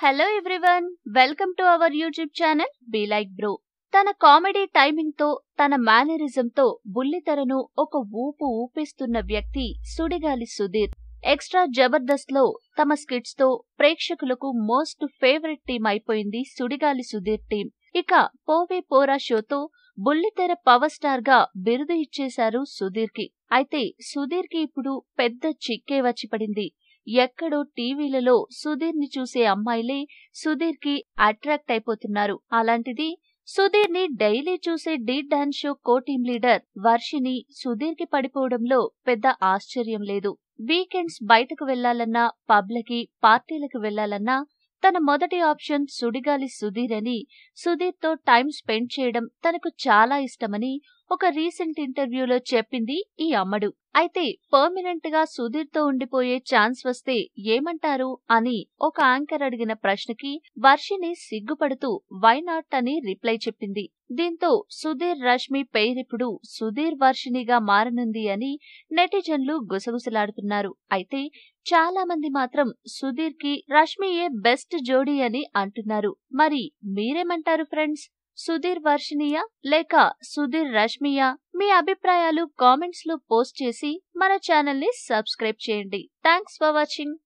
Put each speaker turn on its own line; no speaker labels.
Hello everyone welcome to our YouTube channel be like bro తన comedy టైమింగ్తో తన mannerism తో బుల్లితెరను ఒక ఊపు ఊపిస్తున్న వ్యక్తి సుడిగాలి సుధీర్. ఎక్స్ట్రా జబర్దస్త్లో తమ స్కిట్స్తో ప్రేక్షకులకు మోస్ట్ ఫేవరెట్ టీం అయిపోయింది సుడిగాలి సుధీర్ టీం. ఇక పోవే పోరా షోతో బుల్లితెర పవర్ స్టార్గా బిరుదు ఇచ్చేశారు సుధీర్కి అయితే సుధీర్కి ఇప్పుడు పెద్ద చిక్కే వచ్చి పడింది. ఎక్కడో టీవీలలో సుధీర్ని చూసే అమ్మాయిలే సుధీర్కి అట్రాక్ట్ అయిపోతున్నారు. అలాంటిది సుధీర్ని డైలీ చూసే D dance show co team leader Varshini సుధీర్కి పడిపోవడంలో పెద్ద ఆశ్చర్యం లేదు. వీకెండ్స్ బయటకు వెళ్ళాలన్నా పబ్లకి పార్టీలకు వెళ్ళాలన్నా తన మొదటి ఆప్షన్ సుడిగాలి సుధీర్ అని సుధీర్తో టైం స్పెండ్ చేయడం తనకు చాలా ఇష్టమని ఒక రీసెంట్ ఇంటర్వ్యూలో చెప్పింది ఈ అమ్మడు. అయితే పర్మనెంట్గా సుధీర్తో ఉండిపోయే ఛాన్స్ వస్తే ఏమంటారు అని ఒక యాంకర్ అడిగిన ప్రశ్నకి వర్షిని సిగ్గుపడుతూ వై నాట్? అని రిప్లై చెప్పింది. దీంతో సుధీర్ రష్మి పేరిప్పుడు సుధీర్ వర్షినిగా మారనుంది అని నెటిజన్లు గుసగుసలాడుతున్నారు. అయితే చాలా మంది మాత్రం సుధీర్కి రష్మియే బెస్ట్ జోడీ అని అంటున్నారు. మరి మీరేమంటారు ఫ్రెండ్స్? సుధీర్ వర్షినియా లేక సుధీర్ రష్మియా? మీ అభిప్రాయాలు కామెంట్స్లో పోస్ట్ చేసి మన ఛానల్ని సబ్స్క్రైబ్ చేయండి. Thanks for watching.